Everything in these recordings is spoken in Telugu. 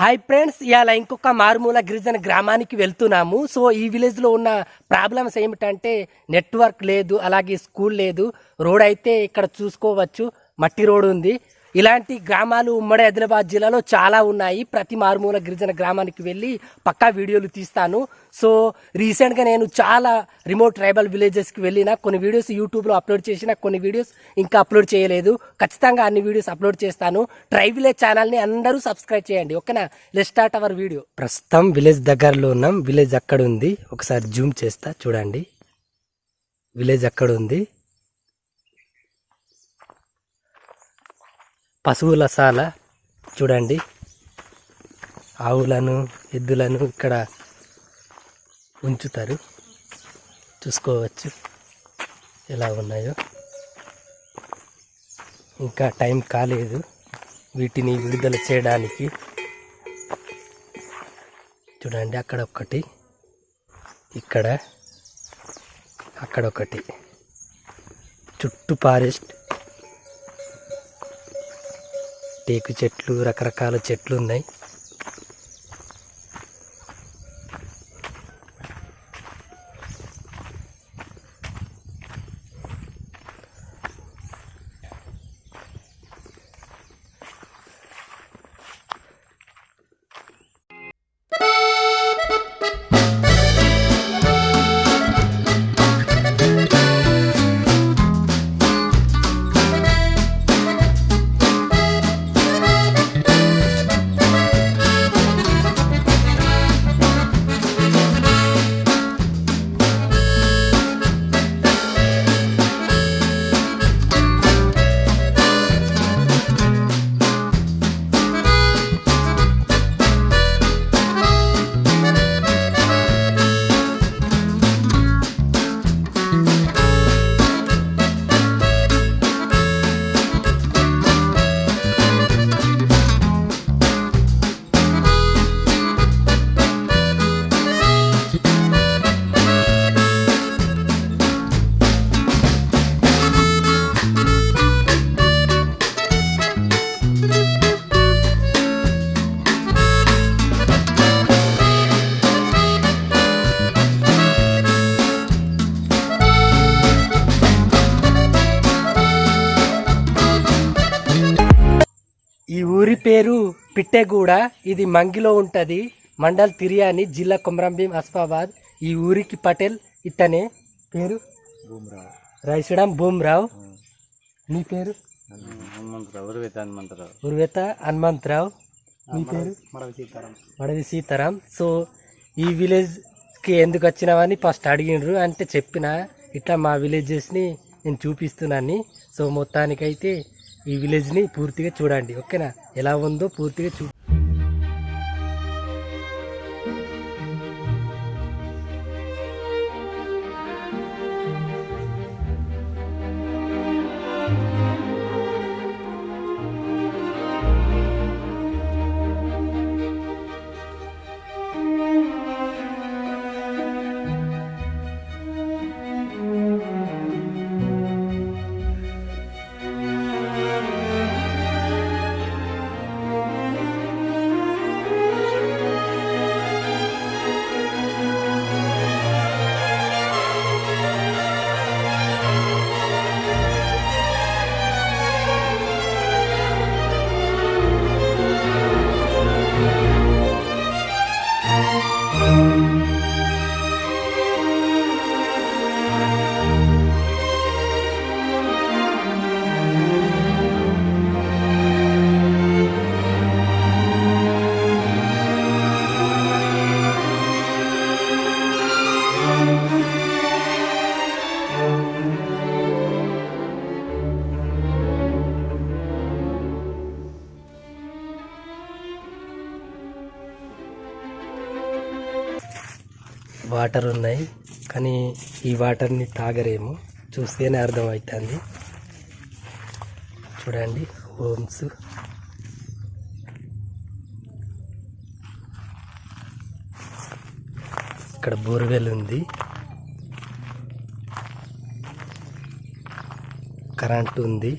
హాయ్ ఫ్రెండ్స్ ఇవాళ ఇంకొక మారుమూల గిరిజన గ్రామానికి వెళ్తున్నాము. సో ఈ విలేజ్లో ఉన్న ప్రాబ్లమ్స్ ఏమిటంటే నెట్వర్క్ లేదు అలాగే స్కూల్ లేదు. రోడ్ అయితే ఇక్కడ చూసుకోవచ్చు. మట్టి రోడ్ ఉంది. ఇలాంటి గ్రామాలు ఉమ్మడి ఆదిలాబాద్ జిల్లాలో చాలా ఉన్నాయి. ప్రతి మారుమూల గిరిజన గ్రామానికి వెళ్ళి పక్కా వీడియోలు తీస్తాను. సో రీసెంట్గా నేను చాలా రిమోట్ ట్రైబల్ విలేజెస్కి వెళ్ళిన కొన్ని వీడియోస్ యూట్యూబ్లో అప్లోడ్ చేసిన కొన్ని వీడియోస్ ఇంకా అప్లోడ్ చేయలేదు. ఖచ్చితంగా అన్ని వీడియోస్ అప్లోడ్ చేస్తాను. ట్రై విలేజ్ ఛానల్ని అందరూ సబ్స్క్రైబ్ చేయండి. ఓకేనా? Let start our video. ప్రస్తుతం విలేజ్ దగ్గరలో ఉన్నాం. విలేజ్ అక్కడ ఉంది ఒకసారి జూమ్ చేస్తా చూడండి. విలేజ్ అక్కడ ఉంది పశువుల సాల చూడండి. ఆవులను ఎద్దులను ఇక్కడ ఉంచుతారు. చూసుకోవచ్చు ఎలా ఉన్నాయో. ఇంకా టైం కాలేదు. వీటిని విడుదల చేయడానికి చూడండి అక్కడ ఒకటి ఇక్కడ అక్కడ ఒకటి. చుట్టూ ఫారెస్ట్ టేకు చెట్లు రకరకాల చెట్లు ఉన్నాయి పిట్టెగూడ ఇది మంగిలో ఉంటది. మండల్ తిరియాని జిల్లా కొమరంభీం అస్ఫాబాద్. ఈ ఊరికి పటేల్ ఇతనే పేరు. భూమరావు. రైసుడం భూమరావు. మీ పేరు? హనుమంతరావు ఉరివేత హనుమంతరావు. ఉర్వేత హనుమంతరావు. మీ పేరు? మడవి సీతారాం. మడవి సీతారాం. సో ఈ విలేజ్కి ఎందుకు వచ్చినావని ఫస్ట్ అడిగిండ్రు. అంటే చెప్పిన ఇట్లా మా విలేజెస్ని నేను చూపిస్తున్నాను సో మొత్తానికైతే ఈ విలేజ్ని పూర్తిగా చూడండి ఓకేనా? ఎలా ఉందో పూర్తిగా చూ వాటర్ ఉన్నాయి కానీ ఈ వాటర్ని తాగరేమో. చూస్తేనే అర్థమవుతుంది. చూడండి హోమ్స్ ఇక్కడ బోర్వెల్ ఉంది. కరెంట్ ఉంది.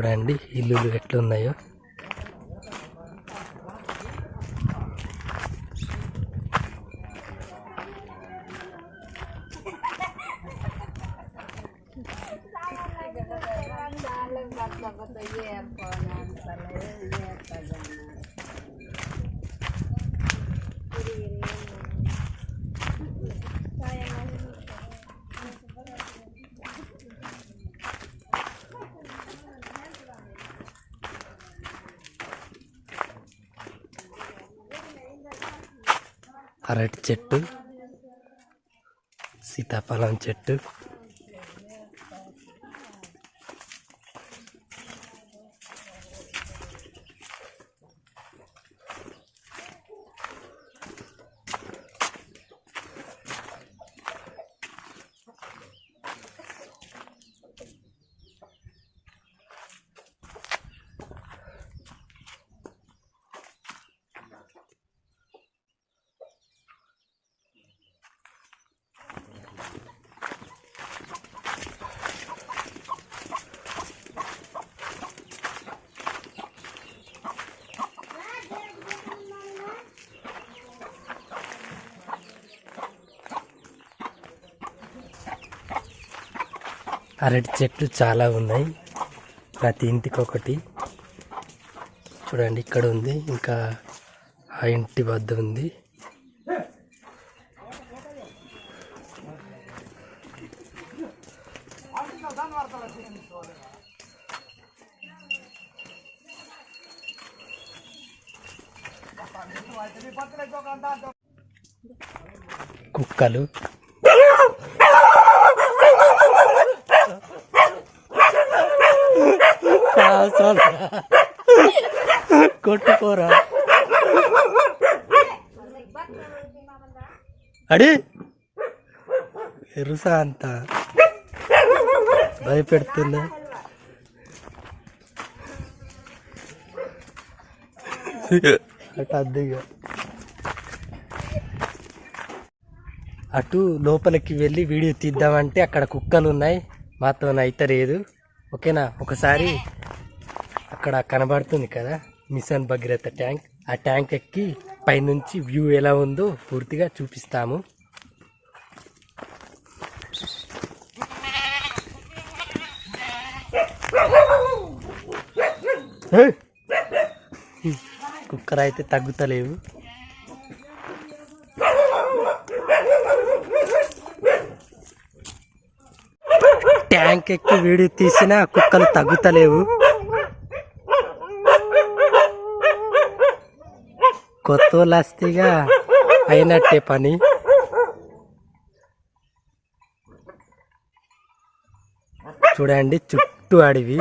చూడండి ఇల్లులు ఎట్లున్నాయో. అరటి చెట్టు సీతాఫలం చెట్టు అరటి చెట్లు చాలా ఉన్నాయి. ప్రతి ఇంటికి ఒకటి చూడండి ఇక్కడ ఉంది. ఇంకా ఆ ఇంటి వద్ద ఉంది. కుక్కలు కొట్టుకోరా. అడి. ఎరుసా అంత. భయపెడుతుందా? అటు అద్దెగా అటు లోపలికి వెళ్ళి వీడియో తీద్దామంటే అక్కడ కుక్కలు ఉన్నాయి మాతో అయితే లేదు. ఓకేనా? ఒకసారి అక్కడ కనబడుతుంది కదా మిషన్ భగీరథ ట్యాంక్. ఆ ట్యాంక్ ఎక్కి పైనుంచి వ్యూ ఎలా ఉందో పూర్తిగా చూపిస్తాము. కుక్కర్ అయితే తగ్గుతలేవు. ట్యాంక్ ఎక్కి వీడియో తీసినా కుక్కలు తగ్గుతలేవు. కొత్త వాళ్ళు వస్తేగా అయినట్టే పని. చూడండి చుట్టూ అడవి.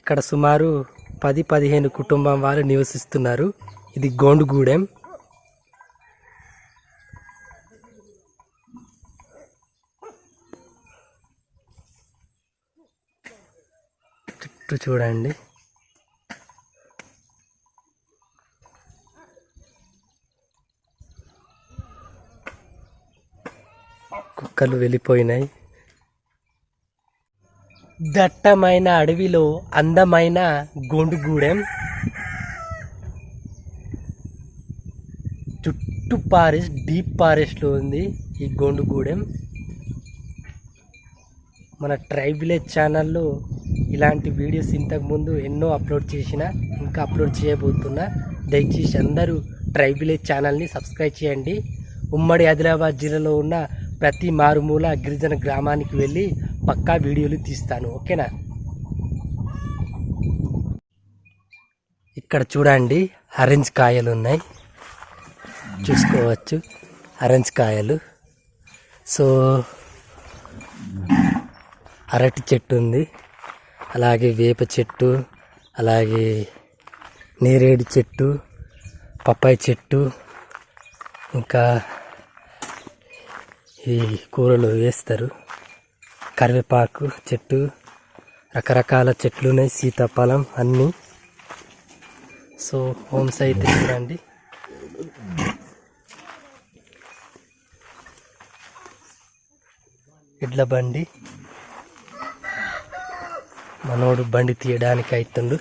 ఇక్కడ సుమారు పది పదిహేను కుటుంబం వాళ్ళు నివసిస్తున్నారు. ఇది గోండుగూడెం. చుట్టూ చూడండి. మొక్కలు వెళ్ళిపోయినాయి. దట్టమైన అడవిలో అందమైన గోండుగూడెం చుట్టూ ఫారెస్ట్ డీప్ ఫారెస్ట్లో ఉంది ఈ గోండుగూడెం. మన ట్రైబ్ విలేజ్ ఛానల్లో ఇలాంటి వీడియోస్ ఇంతకుముందు ఎన్నో అప్లోడ్ చేసిన ఇంకా అప్లోడ్ చేయబోతున్నా. దయచేసి అందరూ ట్రైబ్ విలేజ్ ఛానల్ని సబ్స్క్రైబ్ చేయండి. ఉమ్మడి ఆదిలాబాద్ జిల్లాలో ఉన్న ప్రతి మారుమూల గిరిజన గ్రామానికి వెళ్ళి పక్కా వీడియోలు తీస్తాను ఓకేనా? ఇక్కడ చూడండి ఆరెంజ్ కాయలు ఉన్నాయి. చూసుకోవచ్చు ఆరెంజ్ కాయలు. సో అరటి చెట్టు ఉంది అలాగే వేప చెట్టు అలాగే నేరేడు చెట్టు పప్పాయి చెట్టు ఇంకా ఈ కూరలు వేస్తారు. కరివేపాకు చెట్టు రకరకాల చెట్లు ఉన్నాయి సీతాఫలం అన్నీ. సో హోమ్స్ అయితే చూడండి ఎడ్ల బండి. మనోడు బండి తీయడానికి అవుతుండు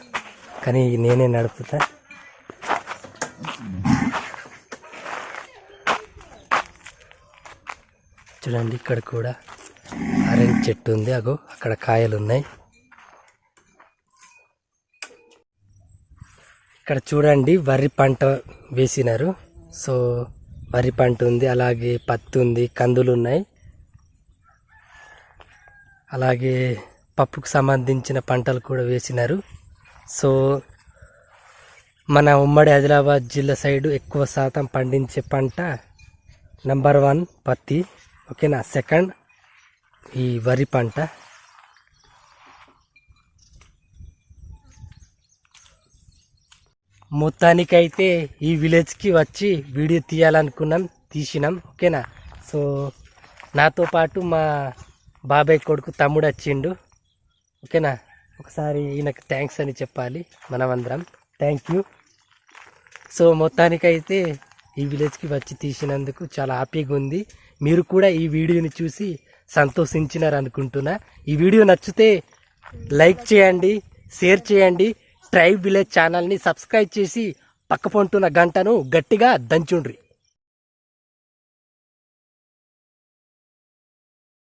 కానీ నేనే నడుపుతా. చూడండి ఇక్కడ కూడా అరెంజ్ చెట్టు ఉంది. అగో అక్కడ కాయలు ఉన్నాయి ఇక్కడ చూడండి వరి పంట వేసినారు. సో వరి పంట ఉంది అలాగే పత్తి ఉంది కందులు ఉన్నాయి అలాగే పప్పుకు సంబంధించిన పంటలు కూడా వేసినారు. సో మన ఉమ్మడి ఆదిలాబాద్ జిల్లా సైడు ఎక్కువ శాతం పండించే పంట నంబర్ వన్ పత్తి. ఓకేనా? సెకండ్. ఈ వరి పంట. మొత్తానికైతే ఈ విలేజ్కి వచ్చి వీడియో తీయాలనుకున్నాం తీసినాం ఓకేనా? సో నాతో పాటు మా బాబాయ్ కొడుకు తమ్ముడు వచ్చిండు ఓకేనా? ఒకసారి ఈయనకు థ్యాంక్స్ అని చెప్పాలి మనమందరం. థ్యాంక్ యూ సో మొత్తానికైతే ఈ విలేజ్కి వచ్చి తీసినందుకు చాలా హ్యాపీగా ఉంది. మీరు కూడా ఈ వీడియోని చూసి సంతోషించినారు అనుకుంటున్నా ఈ వీడియో నచ్చితే లైక్ చేయండి షేర్ చేయండి ట్రైబ్ విలేజ్ ఛానల్ని సబ్స్క్రైబ్ చేసి పక్క పొంటున్న గంటను గట్టిగా దంచుండ్రి.